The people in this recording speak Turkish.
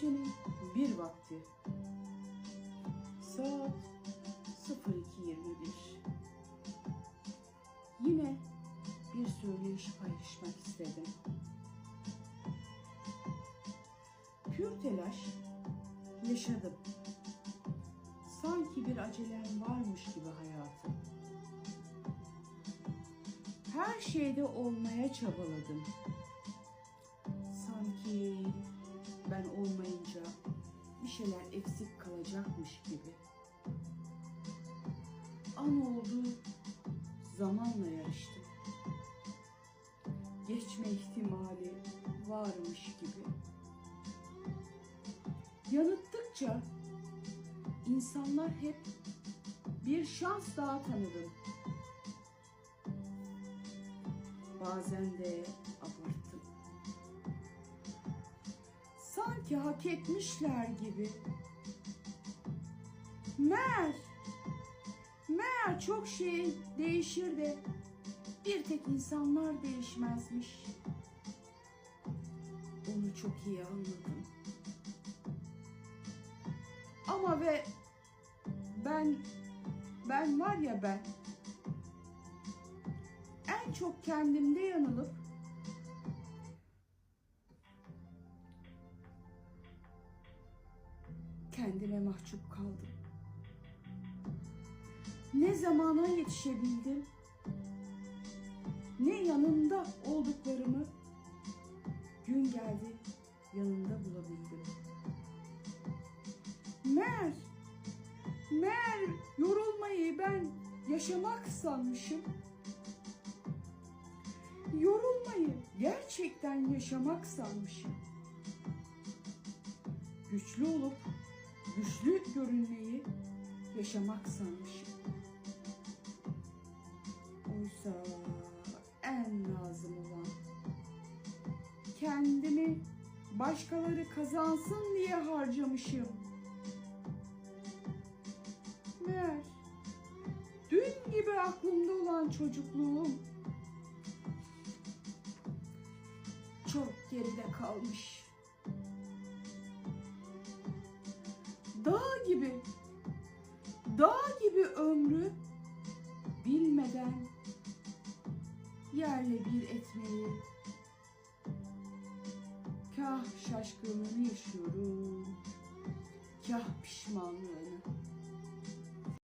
Gecenin bir vakti. Saat 02.21. Yine bir söyleyiş paylaşmak istedim. Pür telaş yaşadım. Sanki bir acelem varmış gibi hayatım. Her şeyde olmaya çabaladım. Sanki eksik kalacakmış gibi. An oldu, zamanla yarıştım. Geçme ihtimali varmış gibi. Yanıttıkça insanlar hep bir şans daha tanıdım. Bazen de abarttım. Sanki hak etmişler gibi. Mer, mer çok şey değişir de bir tek insanlar değişmezmiş. Onu çok iyi anladım. Ama ve ben ben var ya ben en çok kendimde yanılıp kendime mahcup kaldım. Ne zamana yetişebildim, ne yanında olduklarımı gün geldi yanında bulabildim. Mer, mer yorulmayı ben yaşamak sanmışım. Yorulmayı gerçekten yaşamak sanmışım. Güçlü olup güçlü görünmeyi yaşamak sanmışım. Oysa en lazım olan kendimi başkaları kazansın diye harcamışım. Meğer dün gibi aklımda olan çocukluğum çok geride kalmış. Dağ gibi, dağ gibi ömrü bilmeden yerle bir etmeyi kah şaşkınlığını yaşıyorum, kah pişmanlığını.